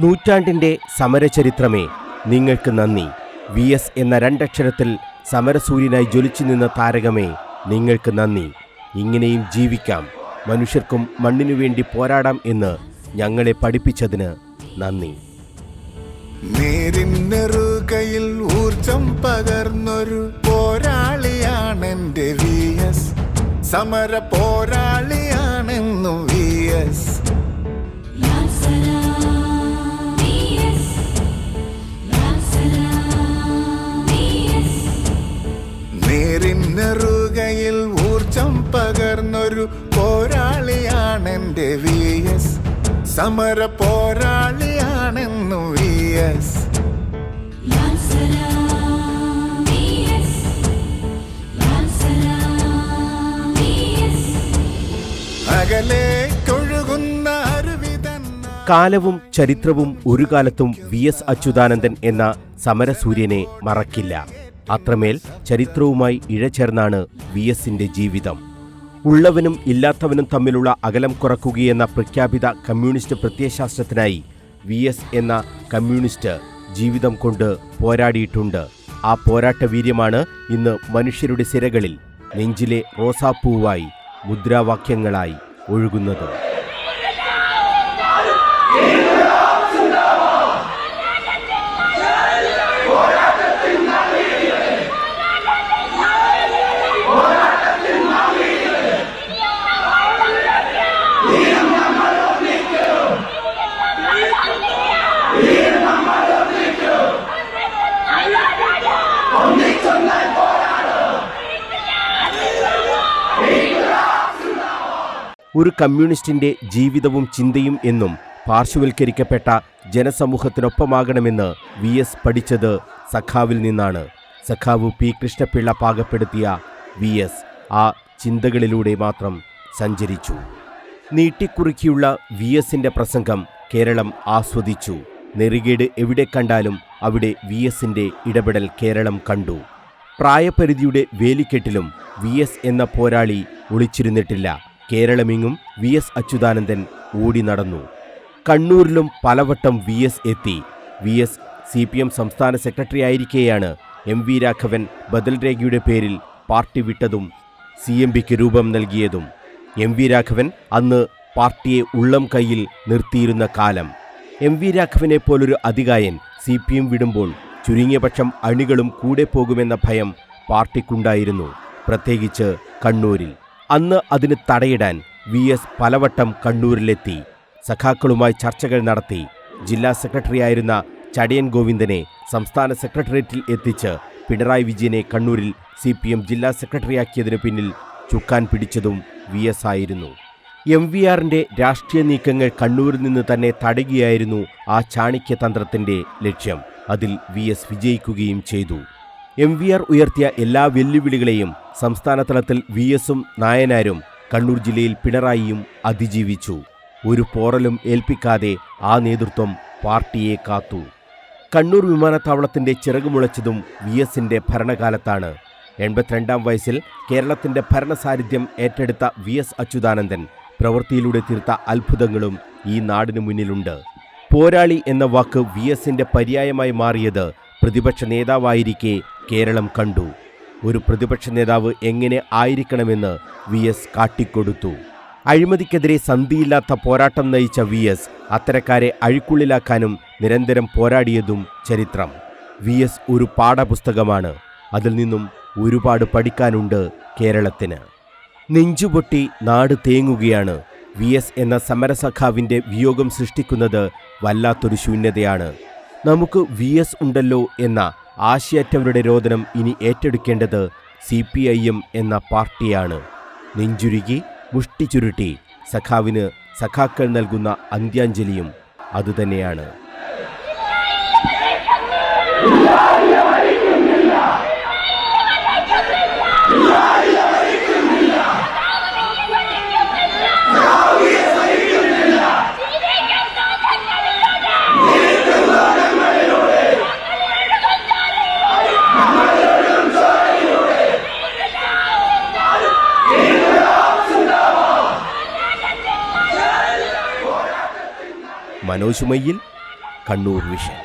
നൂറ്റാണ്ടിന്റെ സമരചരിത്രമേ. നിങ്ങൾക്ക് നന്ദി. വി എസ് എന്ന രണ്ടക്ഷരത്തിൽ സമരസൂര്യനായി ജ്വലിച്ചു നിന്ന താരകമേ നിങ്ങൾക്ക് നന്ദി. ഇങ്ങനെയും ജീവിക്കാം. മനുഷ്യർക്കും മണ്ണിനു വേണ്ടി പോരാടാം എന്ന് ഞങ്ങളെ പഠിപ്പിച്ചതിന് നന്ദി. നേരിന്നെറുകയിൽ ഊർജം പകർന്നൊരു പോരാളിയാണെന്റെ സമര പോരാളിയാണെന്നു വി എസ്. എസ് സമര പോരാളിയാണെന്നു വി എസ് കാലവും ചരിത്രവും ഒരു കാലത്തും വി എസ് അച്യുതാനന്ദൻ എന്ന സമരസൂര്യനെ മറക്കില്ല. അത്രമേൽ ചരിത്രവുമായി ഇഴചേർന്നാണ് വി എസിന്റെ ജീവിതം. ഉള്ളവനും ഇല്ലാത്തവനും തമ്മിലുള്ള അകലം കുറക്കുകയെന്ന പ്രഖ്യാപിത കമ്മ്യൂണിസ്റ്റ് പ്രത്യയശാസ്ത്രത്തിനായി വി എസ് എന്ന കമ്മ്യൂണിസ്റ്റ് ജീവിതം കൊണ്ട് പോരാടിയിട്ടുണ്ട്. ആ പോരാട്ട വീര്യമാണ് ഇന്ന് മനുഷ്യരുടെ സിരകളിൽ നെഞ്ചിലെ റോസാപ്പൂവായി മുദ്രാവാക്യങ്ങളായി ഒഴുകുന്നത്. ഒരു കമ്മ്യൂണിസ്റ്റിന്റെ ജീവിതവും ചിന്തയും എന്നും പാർശ്വവൽക്കരിക്കപ്പെട്ട ജനസമൂഹത്തിനൊപ്പമാകണമെന്ന് വി എസ് പഠിച്ചത് സഖാവിൽ നിന്നാണ്. സഖാവ് പി കൃഷ്ണപിള്ള പാകപ്പെടുത്തിയ വി എസ് ആ ചിന്തകളിലൂടെ മാത്രം സഞ്ചരിച്ചു. നീട്ടിക്കുറുക്കിയുള്ള വി എസിന്റെ പ്രസംഗം കേരളം ആസ്വദിച്ചു. നെറികേട് എവിടെ കണ്ടാലും അവിടെ വി എസിന്റെ ഇടപെടൽ കേരളം കണ്ടു. പ്രായപരിധിയുടെ വേലിക്കെട്ടിലും വി എസ് എന്ന പോരാളി ഒളിച്ചിരുന്നിട്ടില്ല. കേരളമെങ്ങും വി എസ് അച്യുതാനന്ദൻ ഓടി നടന്നു. കണ്ണൂരിലും പലവട്ടം വി എസ് എത്തി. V S C P M സംസ്ഥാന സെക്രട്ടറി ആയിരിക്കെയാണ് എം വി രാഘവൻ ബദൽ രേഖയുടെ പേരിൽ പാർട്ടി വിട്ടതും സി എം പിക്ക് രൂപം നൽകിയതും. എം വി രാഘവൻ അന്ന് പാർട്ടിയെ ഉള്ളം കയ്യിൽ നിർത്തിയിരുന്ന കാലം. എം വി രാഘവനെ പോലൊരു അധികായൻ സി പി എം വിടുമ്പോൾ ചുരുങ്ങിയ പക്ഷം അണികളും കൂടെ പോകുമെന്ന ഭയം പാർട്ടിക്കുണ്ടായിരുന്നു. പ്രത്യേകിച്ച് കണ്ണൂരിൽ. അന്ന് അതിന് തടയിടാൻ വി എസ് പലവട്ടം കണ്ണൂരിലെത്തി. സഖാക്കളുമായി ചർച്ചകൾ നടത്തി. ജില്ലാ സെക്രട്ടറിയായിരുന്ന ചടയൻ ഗോവിന്ദനെ സംസ്ഥാന സെക്രട്ടേറിയറ്റിൽ എത്തിച്ച് പിണറായി വിജയനെ കണ്ണൂരിൽ സി പി എം ജില്ലാ സെക്രട്ടറിയാക്കിയതിനു പിന്നിൽ ചുക്കാൻ പിടിച്ചതും വി എസ് ആയിരുന്നു. എം വി ആറിന്റെ രാഷ്ട്രീയ നീക്കങ്ങൾ കണ്ണൂരിൽ നിന്ന് തന്നെ തടയുകയായിരുന്നു ആ ചാണിക്യ തന്ത്രത്തിന്റെ ലക്ഷ്യം. അതിൽ വി എസ് വിജയിക്കുകയും ചെയ്തു. എം വി ആർ ഉയർത്തിയ എല്ലാ വെല്ലുവിളികളെയും സംസ്ഥാന തലത്തിൽ വി എസും നായനാരും കണ്ണൂർ ജില്ലയിൽ പിണറായിയും അതിജീവിച്ചു. ഒരു പോറലും ഏൽപ്പിക്കാതെ ആ നേതൃത്വം പാർട്ടിയെ കാത്തു. കണ്ണൂർ വിമാനത്താവളത്തിന്റെ ചിറകുമുളച്ചതും വി എസിന്റെ ഭരണകാലത്താണ്. എൺപത്തിരണ്ടാം വയസ്സിൽ കേരളത്തിന്റെ ഭരണസാന്നിധ്യം ഏറ്റെടുത്ത വി എസ് അച്യുതാനന്ദൻ പ്രവൃത്തിയിലൂടെ തീർത്ത അത്ഭുതങ്ങളും ഈ നാടിനു മുന്നിലുണ്ട്. പോരാളി എന്ന വാക്ക് വി എസിന്റെ പര്യായമായി മാറിയത് പ്രതിപക്ഷ നേതാവായിരിക്കെ കേരളം കണ്ടു. ഒരു പ്രതിപക്ഷ നേതാവ് എങ്ങനെ ആയിരിക്കണമെന്ന് വി എസ് കാട്ടിക്കൊടുത്തു. അഴിമതിക്കെതിരെ സന്ധിയില്ലാത്ത പോരാട്ടം നയിച്ച വി എസ് അത്തരക്കാരെ അഴിക്കുള്ളിലാക്കാനും നിരന്തരം പോരാടിയതും ചരിത്രം. വി എസ് ഒരു പാഠപുസ്തകമാണ്. അതിൽ നിന്നും ഒരുപാട് പഠിക്കാനുണ്ട് കേരളത്തിന്. നെഞ്ചുപൊട്ടി നാട് തേങ്ങുകയാണ്. വി എസ് എന്ന സമരസഖാവിന്റെ വിയോഗം സൃഷ്ടിക്കുന്നത് വല്ലാത്തൊരു ശൂന്യതയാണ്. നമുക്ക് വി എസ് ഉണ്ടല്ലോ എന്ന ആശയറ്റവരുടെ രോദനം ഇനി ഏറ്റെടുക്കേണ്ടത് സി പി ഐ എം എന്ന പാർട്ടിയാണ്. നെഞ്ചുരുകി മുഷ്ടി ചുരുട്ടി സഖാവിന് സഖാക്കൾ നൽകുന്ന അന്ത്യാഞ്ജലിയും അതുതന്നെയാണ്. മനോജ് കണ്ണൂർ വിഷൻ.